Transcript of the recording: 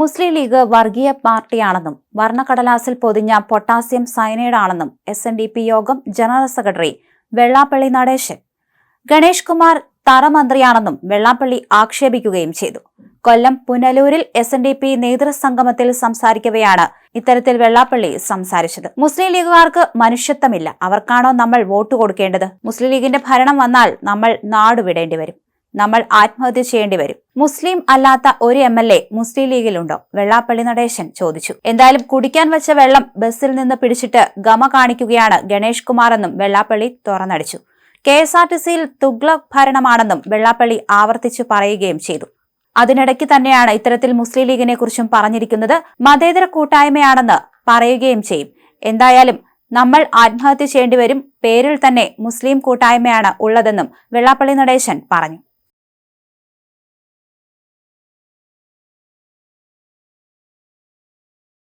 മുസ്ലിം league വർഗീയ പാർട്ടിയാണെന്നും വർണക്കടലാസിൽ പൊതിഞ്ഞ പൊട്ടാസ്യം സയനൈഡ് ആണെന്നും എസ് എൻ ഡി പി യോഗം ജനറൽ സെക്രട്ടറി വെള്ളാപ്പള്ളി നടേശൻ ഗണേഷ് കുമാർ തറമന്ത്രിയാണെന്നും വെള്ളാപ്പള്ളി ആക്ഷേപിക്കുകയും ചെയ്തു. കൊല്ലം പുനലൂരിൽ എസ് എൻ ഡി പി നേതൃസംഗമത്തിൽ സംസാരിക്കവെയാണ് ഇത്തരത്തിൽ വെള്ളാപ്പള്ളി സംസാരിച്ചത്. മുസ്ലിം ലീഗുകാർക്ക് മനുഷ്യത്വമില്ല. അവർക്കാണോ നമ്മൾ വോട്ട് കൊടുക്കേണ്ടത്? മുസ്ലിം ലീഗിന്റെ ഭരണം വന്നാൽ നമ്മൾ നാടുവിടേണ്ടി വരും നമ്മൾ ആത്മഹത്യ ചെയ്യേണ്ടി വരും. മുസ്ലിം അല്ലാത്ത ഒരു എം എൽ എ മുസ്ലിം ലീഗിലുണ്ടോ? വെള്ളാപ്പള്ളി നടേശൻ ചോദിച്ചു. എന്തായാലും കുടിക്കാൻ വെച്ച വെള്ളം ബസ്സിൽ നിന്ന് പിടിച്ചിട്ട് ഗമ കാണിക്കുകയാണ് ഗണേഷ് കുമാർ എന്നും വെള്ളാപ്പള്ളി തുറന്നടിച്ചു. കെ എസ് ആർ ടി സിയിൽ തുഗ്ലക് ഭരണമാണെന്നും വെള്ളാപ്പള്ളി ആവർത്തിച്ചു പറയുകയും ചെയ്തു. അതിനിടയ്ക്ക് തന്നെയാണ് ഇത്തരത്തിൽ മുസ്ലിം ലീഗിനെ കുറിച്ചും പറഞ്ഞിരിക്കുന്നത് മതേതര കൂട്ടായ്മയാണെന്ന് പറയുകയും ചെയ്യും. എന്തായാലും നമ്മൾ ആത്മഹത്യ ചെയ്യേണ്ടി വരും. പേരിൽ തന്നെ മുസ്ലിം കൂട്ടായ്മയാണ് ഉള്ളതെന്നും വെള്ളാപ്പള്ളി നടേശൻ പറഞ്ഞു.